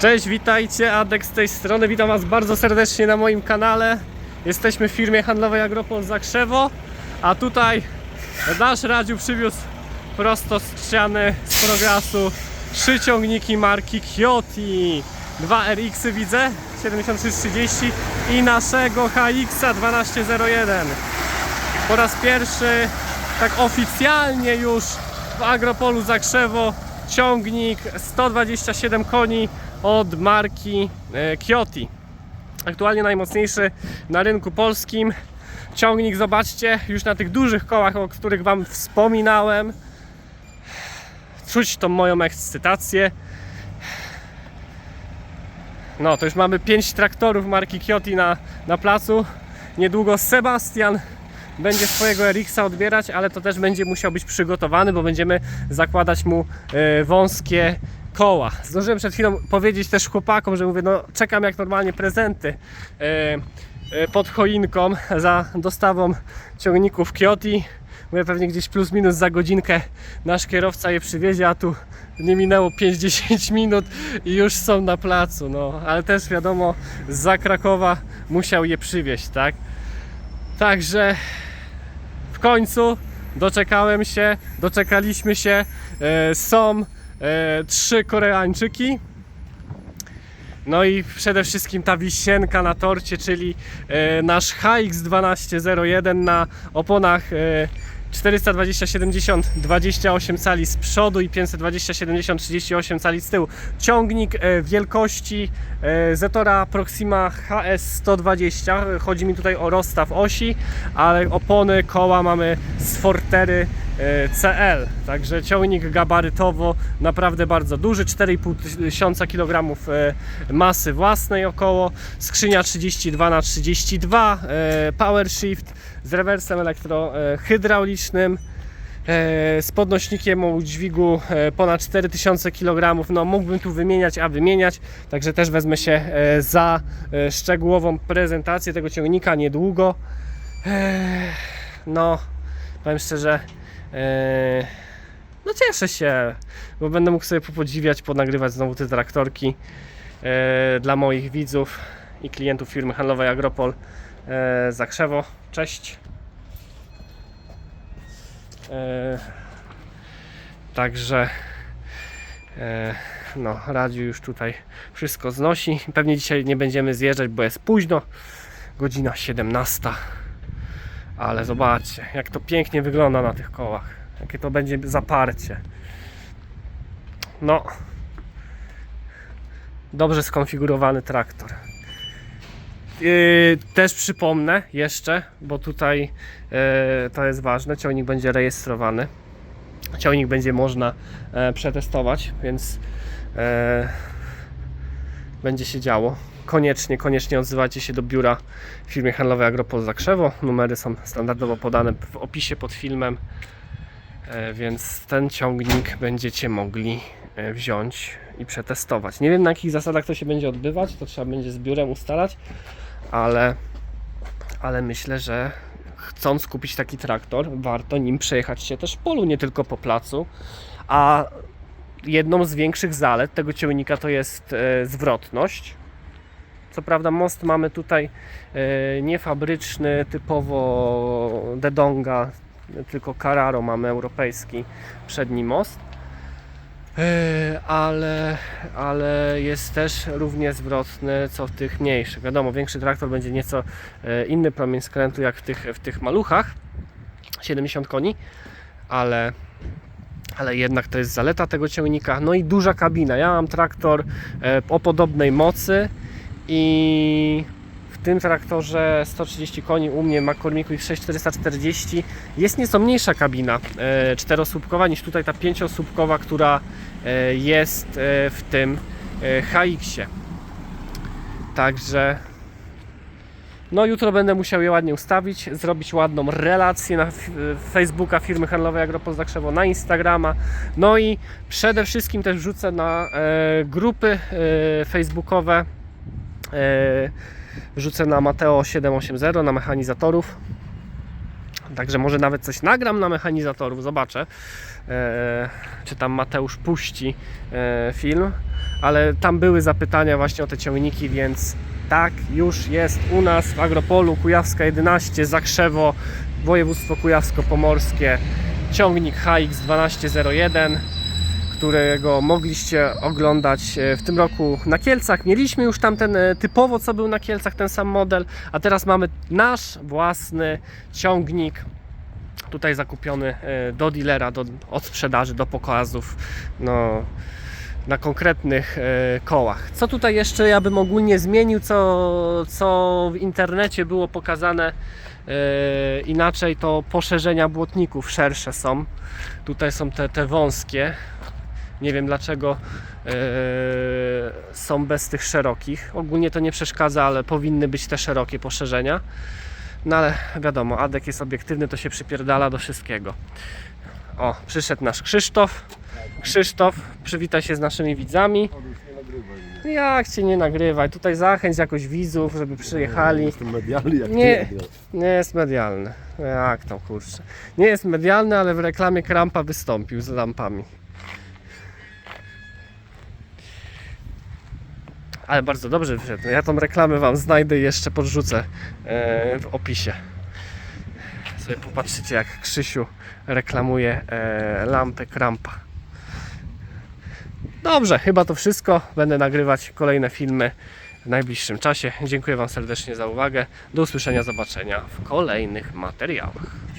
Cześć, witajcie, Adek z tej strony. Witam Was bardzo serdecznie na moim kanale. Jesteśmy w firmie handlowej Agropol Zakrzewo, a tutaj nasz Radziu przywiózł prosto z ściany, z prograsu trzy ciągniki marki Kioti. Dwa RX-y widzę, 7330 i naszego HX-a 1201. Po raz pierwszy, tak oficjalnie już w Agropolu Zakrzewo ciągnik 127 koni od marki e, Kioti. Aktualnie najmocniejszy na rynku polskim. Ciągnik, zobaczcie, już na tych dużych kołach, o których Wam wspominałem. Czuć tą moją ekscytację. No, to już mamy 5 traktorów marki Kioti na, na placu. Niedługo Sebastian będzie swojego RX-a odbierać, ale to też będzie musiał być przygotowany, bo będziemy zakładać mu e, wąskie koła. Zdążyłem przed chwilą powiedzieć też chłopakom, że mówię, no czekam jak normalnie prezenty e, e, pod choinką za dostawą ciągników Kioti. Mówię, pewnie gdzieś plus minus za godzinkę nasz kierowca je przywiezie, a tu nie minęło 5-10 minut i już są na placu. No, ale też wiadomo, za Krakowa musiał je przywieźć, tak? Także w końcu doczekałem się, doczekaliśmy się. E, są trzy Koreańczyki. No i przede wszystkim ta wisienka na torcie, czyli e, nasz HX1201 na oponach e, 420-70 28 cali z przodu i 520-70 38 cali z tyłu. Ciągnik e, wielkości e, Zetora Proxima HS 120. Chodzi mi tutaj o rozstaw osi, ale opony, koła mamy z Fortery e, CL. Także ciągnik gabarytowo naprawdę bardzo duży, 4,5 tysiąca kg e, masy własnej około, skrzynia 32 na 32 e, power shift z rewersem elektrohydraulicznym e, z podnośnikiem o dźwigu ponad 4000 kg. No mógłbym tu wymieniać, a wymieniać, także też wezmę się za szczegółową prezentację tego ciągnika niedługo. No, powiem szczerze, no cieszę się, bo będę mógł sobie popodziwiać, ponagrywać znowu te traktorki e, dla moich widzów i klientów firmy handlowej Agropol e, Zakrzewo. Cześć. Także no, Radziu już tutaj wszystko znosi. Pewnie dzisiaj nie będziemy zjeżdżać, bo jest późno. Godzina 17. Ale zobaczcie, jak to pięknie wygląda na tych kołach. Jakie to będzie zaparcie. No. Dobrze skonfigurowany traktor. Yy, też przypomnę jeszcze, bo tutaj yy, to jest ważne, ciągnik będzie rejestrowany. Ciągnik będzie można e, przetestować, więc e, będzie się działo. Koniecznie, koniecznie odzywajcie się do biura w firmie handlowej Agropol Zakrzewo. Numery są standardowo podane w opisie pod filmem, e, więc ten ciągnik będziecie mogli e, wziąć i przetestować. Nie wiem na jakich zasadach to się będzie odbywać, to trzeba będzie z biurem ustalać, ale, ale myślę, że chcąc kupić taki traktor, warto nim przejechać się też w polu, nie tylko po placu. A jedną z większych zalet tego ciągnika to jest e, zwrotność. Co prawda most mamy tutaj e, nie fabryczny, typowo Dedonga, tylko Carraro mamy europejski przedni most. E, ale, ale jest też równie zwrotny co w tych mniejszych. Wiadomo, większy traktor będzie nieco e, inny promień skrętu jak w tych, w tych maluchach 70 koni, ale, ale jednak to jest zaleta tego ciągnika. No i duża kabina. Ja mam traktor o podobnej mocy i w tym traktorze 130 koni u mnie McCormick X6440 jest nieco mniejsza kabina e, czterosłupkowa niż tutaj ta pięciosłupkowa, która e, jest e, w tym HX-ie. Także no jutro będę musiał je ładnie ustawić, zrobić ładną relację na Facebooka firmy handlowej Agropol Zakrzewo, na Instagrama. No i przede wszystkim też wrzucę na grupy facebookowe. E, wrzucę na Mateo 780 na mechanizatorów. Także może nawet coś nagram na mechanizatorów, zobaczę. E, czy tam Mateusz puści e, film, ale tam były zapytania właśnie o te ciągniki, więc tak, już jest u nas w Agropolu Kujawska 11, Zakrzewo, województwo kujawsko-pomorskie, ciągnik HX1201 którego mogliście oglądać e, w tym roku na Kielcach. Mieliśmy już tam ten e, typowo, co był na Kielcach, ten sam model, a teraz mamy nasz własny ciągnik. Tutaj zakupiony e, do dealera, do, od sprzedaży, do pokazów. No, na konkretnych kołach. Co tutaj jeszcze ja bym ogólnie zmienił, co, co w internecie było pokazane inaczej, to poszerzenia błotników szersze są. Tutaj są te, te wąskie. Nie wiem dlaczego e, są bez tych szerokich. Ogólnie to nie przeszkadza, ale powinny być te szerokie poszerzenia. No ale wiadomo, Adek jest obiektywny, to się przypierdala do wszystkiego. O, przyszedł nasz Krzysztof. Krzysztof, przywitaj się z naszymi widzami. Jak cię nie nagrywaj? Tutaj zachęć jakoś widzów, żeby przyjechali. Jestem medialny jak Nie. Nie jest medialny. Jak to kurczę. Nie jest medialny, ale w reklamie Krampa wystąpił z lampami. Ale bardzo dobrze wyszedł. Ja tą reklamę Wam znajdę i jeszcze podrzucę e, w opisie. Sobie popatrzycie jak Krzysiu reklamuje e, lampę Krampa. Dobrze, chyba to wszystko. Będę nagrywać kolejne filmy w najbliższym czasie. Dziękuję Wam serdecznie za uwagę. Do usłyszenia, zobaczenia w kolejnych materiałach.